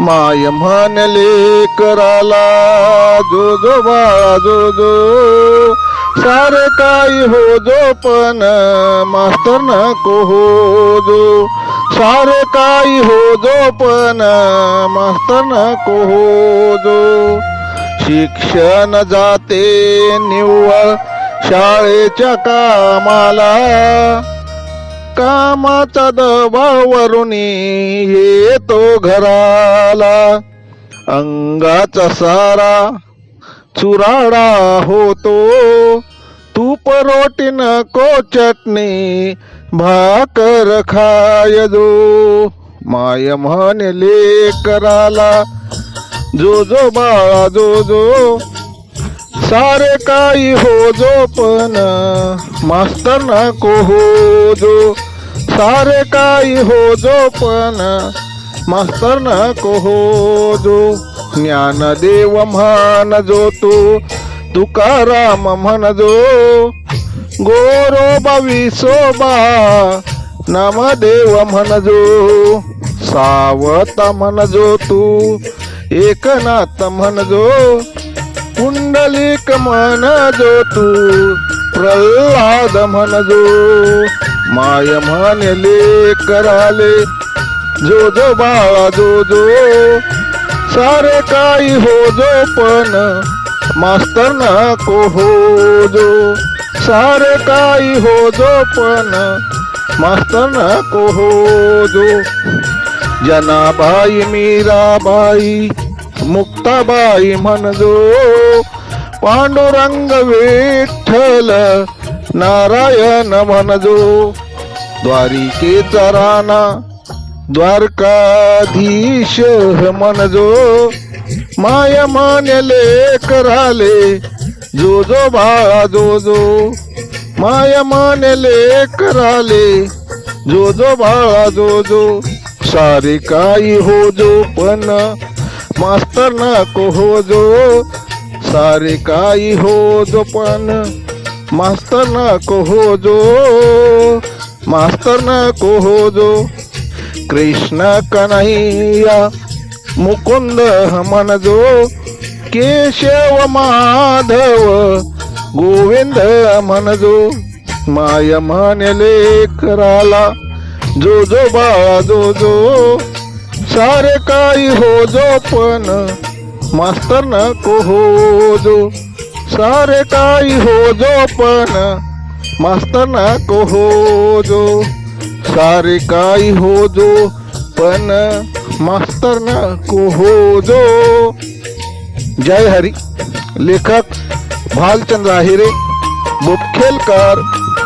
माय म्हणले कराला जो जो बाळा जो जो सारे काही हो जो पण मास्तर नको हो जो. सारे काही हो जो पण मास्तर नको हो जो. शिक्षण जाते निव्वळ शाळेच्या कामाला. कामाचा दबावरून येतो घराला. अंगाचा सारा चुराडा होतो. तूप रोटी नको चटणी भाकर खाय जो माय म्हणले कराला जो जो बाळा जो जो सारे काही हो जो पण मास्तर नको हो जो. सारे काही हो जो पण मास्तर नको हो जो ज्ञानदेव म्हण जो तू तुकाराम म्हण जो. गोरोबा विसोबा नामदेव म्हण जो. सावता म्हण जो तू एकनाथ म्हण जो. पुंडलिक म्हण जो तू प्रल्हाद म्हण जो माय म्हणले कराले जो जो बाळा जो जो सारे काही हो जो पण मास्तर नको हो जो सारे काही हो जो पण मास्तर नको हो जो जनाबाई मीराबाई मुक्ताबाई म्हणजो पांडुरंग विठ्ठल नारायण म्हणजो द्वारिकेचा राणा द्वारकाधीश म्हणजो माय मानले कराले जो जो बाळा जो जो माय मानले कराले जो जो बाळा जो जो सारे काही हो जो पण मास्तर नको हो जो सारे काही हो जो पण मास्तर नको हो जो मास्तर नको हो जो। कृष्ण कन्हैया मुकुंद म्हणजो केशव माधव गोविंद म्हणजो माय म्हणले कराला जो जो बाळा जो जो। सारे काही हो जो पण मास्तर नको हो जो सारे काही हो जो पण मास्तर नको हो जो सारे काही हो जो पण मास्तर नको हो जो जय हरी. लेखक भालचंद्र आहिरे बुटखेलकर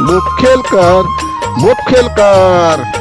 बुटखेलकर बुटखेलकर